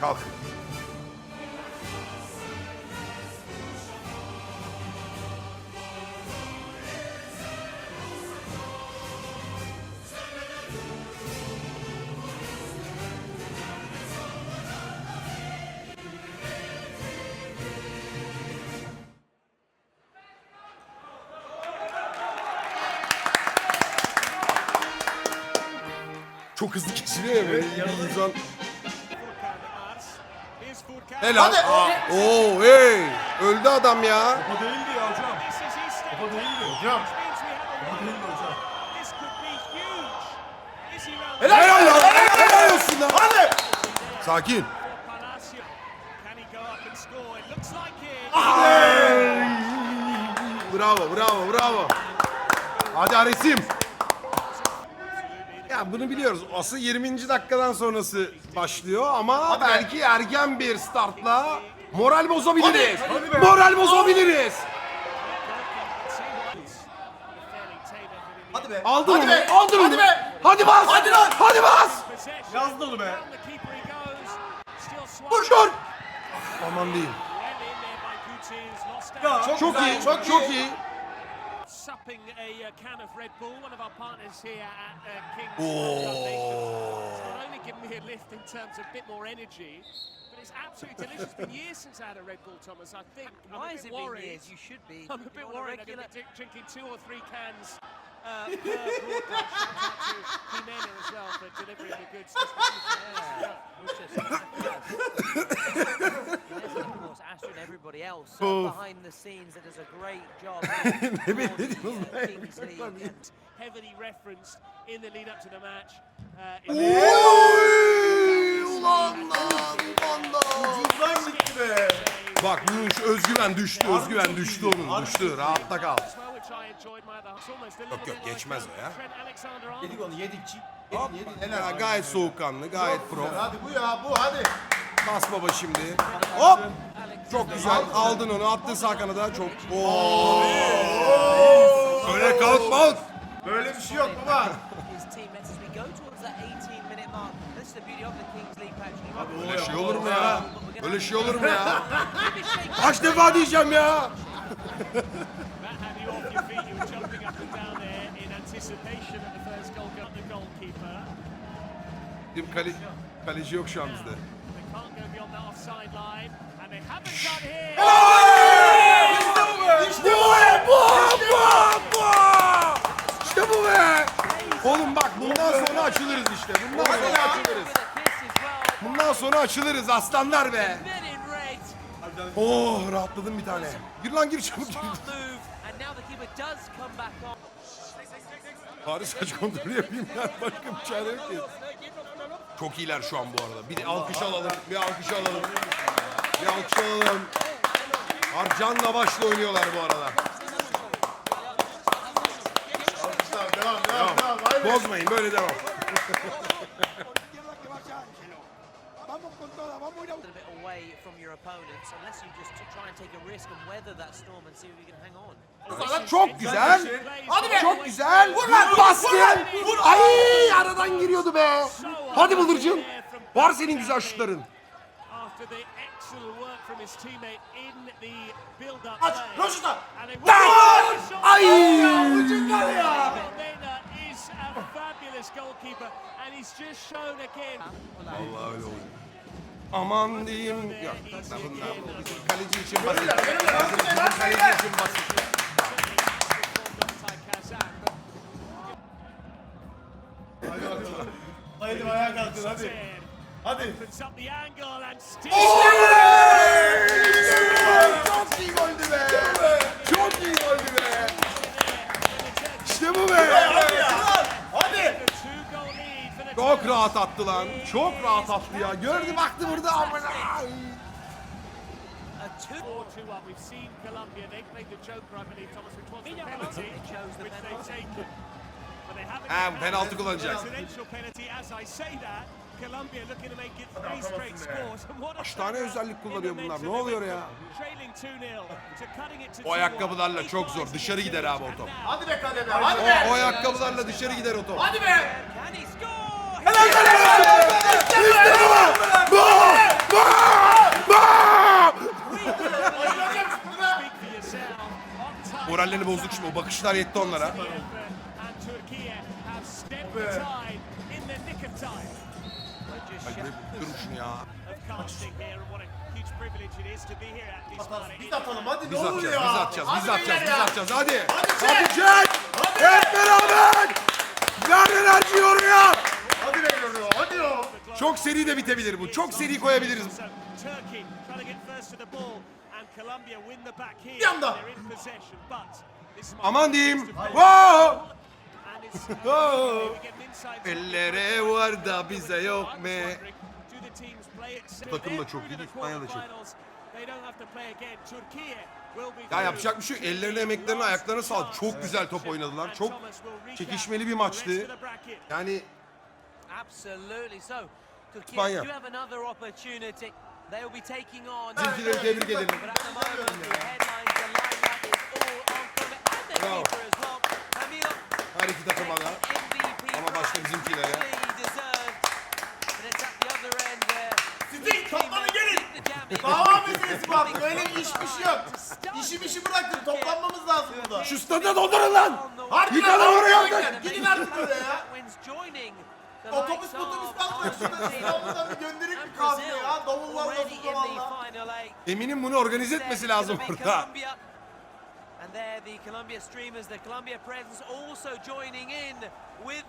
Kalk. Çok hızlı kesiliyor ya böyle. İnsan... Helal. Aa, Oo hey. Öldü adam ya. O değildi ya hocam. O değildi. Hocam. O değildi hocam. Helal lan. Helal olsun lan. Hadi. Sakin. Bravo, bravo, bravo. Hadi Aresim. Ya bunu biliyoruz. Asıl 20. dakikadan sonrası başlıyor ama belki erken bir startla moral bozabiliriz. Hadi, hadi be. Moral bozabiliriz. Hadi be. Aldın Hadi onu. be. Aldın onu. Hadi be. Hadi bas. Hadi lan. Hadi bas. Yazdı onu be. Vur şur. Aman diyeyim. Ya, Çok güzel, iyi. Çok, çok iyi. Supping a uh, can of Red Bull, one of our partners here at uh, King's Oh. It's not only given me a lift in terms of a bit more energy, but it's absolutely delicious. It's been years since I had a Red Bull, Thomas. I think I'm Why bit it been worried. years? You should be. I'm a bit worried I'm going to be drinking two or three cans uh, per broadcast. To Jimena as well for delivering the goods. Yeah, course, Astra and everybody else uh, behind the scenes that does a great job. Uh, Heavily referenced in the lead up to the match. Uh, Oy! in Ulan lan, ulan lan. Ucuzdan gitti be. Bak şu özgüven düştü, özgüven düştü onun, düştü. Rahatta kal. Yok yok, geçmez o ya. Yedik onu yedik. çi- helal, gayet soğukkanlı, gayet pro. Hadi bu ya bu hadi. Bas baba şimdi. Hop! Çok güzel, aldın onu, attın sağ kanada. Çok... Oo! Öyle kalk bak! Böyle bir şey yok baba. his teammates as we go towards that 18 minute mark. This is the beauty of the Kings League patch. You might be Öyle şey olur mu ya? Öyle şey olur mu ya? Kaç defa diyeceğim ya? Kale, kaleci yok şu an bizde. İşte bu be! Bu! Bu! Bu! İşte bu be! Oğlum bak bundan sonra açılırız işte. Bundan sonra açılırız. Bundan sonra açılırız aslanlar be. Oh rahatladım bir tane. Gir lan gir çabuk gir. Bari saç kontrolü yapayım ya. Başka bir çare yok ki. Çok iyiler şu an bu arada. Bir alkış alalım. Bir alkış alalım. Bir alkış alalım. Harcanla başla oynuyorlar bu arada. Tamam, Devam devam devam. Haydi. Bozmayın böyle devam. a little bit away from your opponents unless you just try and take a risk and weather that storm and see if you can hang on. Çok güzel. Çok güzel. Vur lan bastın. Ay aradan giriyordu be. Hadi Bıldırcın. Var senin güzel şutların. Aç, they Lan! Ay! Ucundan ya. Mena is a fabulous goalkeeper, and he's just shown again. Vallahi öyle oldu. Aman diyeyim. Ya bunlar bu kaleci için basit. Kaleci için basit. Haydi ayağa kalkın hadi. Hadi. Opens up the angle and still. Çok iyi goldü be. Çok iyi goldü be. İşte bu be. Hadi. Çok rahat attı lan. Çok rahat attı ya. Gördü baktı burada. Aman ay. A two 4 2 up. We've seen Colombia. They played the Joker, I believe, Thomas, which was the penalty, They chose the which penalty. they've taken. But they haven't. Ha, penaltı that kullanacak. Kaç tane özellik kullanıyor bunlar? Ne oluyor ya? O ayakkabılarla çok zor. Dışarı gider abi o top. Hadi be kademe. Hadi be. O, o ayakkabılarla dışarı gider o top. Hadi be. Helal kaleye. İşte bu. Bu. Bu. Bu. Moralleri bozuk şimdi. O bakışlar yetti onlara. Be this Atarız. moment. Biz atalım hadi Biz ne olur atacağız, ya. biz atacağız, biz Hadi atacağız, beyler biz ya. atacağız. Hadi. Hadi. Hadi. Hep beraber. Ver enerjiyi oraya. Hadi beyler ya hadi ya. Çok seri de bitebilir bu. Çok seri koyabiliriz. Bir anda. Aman be diyeyim. Wow. Ellere var da bize yok me. takım da çok iyi İspanya da çok. Ya yapacak bir şey yok. Ellerine, emeklerine, ayaklarına sağlık. Çok güzel top oynadılar. Çok çekişmeli bir maçtı. Yani İspanya. bizimkileri tebrik edelim. End where Sizin toplanın gelin. Dava meselesi bu artık. Öyle bir iş bir şey yok. İşi bir şey bıraktın. Toplanmamız lazım burada. Şu stadı doldurun lan. Harbi Yıkanın lan, oraya harbi bakın. lan. Gidin artık oraya ya. Otobüs otobüs kalmıyor. Şurada İstanbul'dan bir gönderik and bir Brazil ya. Davullarla eight. Eminim bunu organize etmesi lazım burada. And there the Colombia streamers, the Colombia presence also joining in with